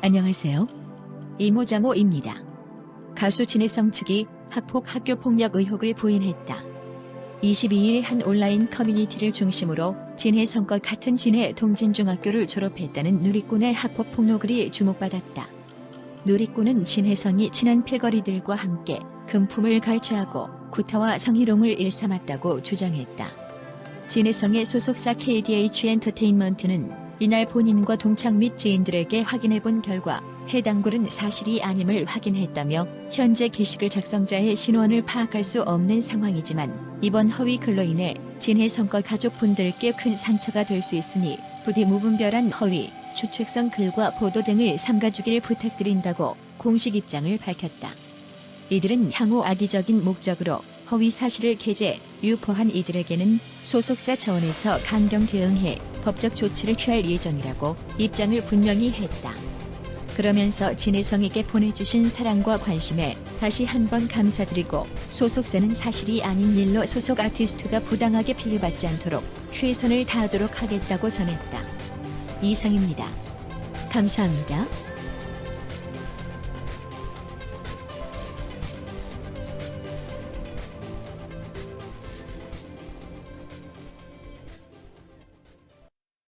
안녕하세요. 이모자모입니다. 가수 진혜성 측이 학폭 학교 폭력 의혹을 부인했다. 22일 한 온라인 커뮤니티를 중심으로 진혜성과 같은 진해 동진중학교를 졸업했다는 누리꾼의 학폭 폭로 글이 주목받았다. 누리꾼은 진혜성이 친한 패거리들과 함께 금품을 갈취하고 구타와 성희롱을 일삼았다고 주장했다. 진혜성의 소속사 KDH 엔터테인먼트는 이날 본인과 동창 및 지인들에게 확인해 본 결과 해당 글은 사실이 아님을 확인했다며 현재 게시글 작성자의 신원을 파악할 수 없는 상황이지만 이번 허위 글로 인해 진혜성과 가족분들께 큰 상처가 될 수 있으니 부디 무분별한 허위, 추측성 글과 보도 등을 삼가주길 부탁드린다고 공식 입장을 밝혔다. 이들은 향후 악의적인 목적으로 허위 사실을 게재, 유포한 이들에게는 소속사 차원에서 강경 대응해 법적 조치를 취할 예정이라고 입장을 분명히 했다. 그러면서 진혜성에게 보내주신 사랑과 관심에 다시 한번 감사드리고 소속사는 사실이 아닌 일로 소속 아티스트가 부당하게 피해받지 않도록 최선을 다하도록 하겠다고 전했다. 이상입니다. 감사합니다.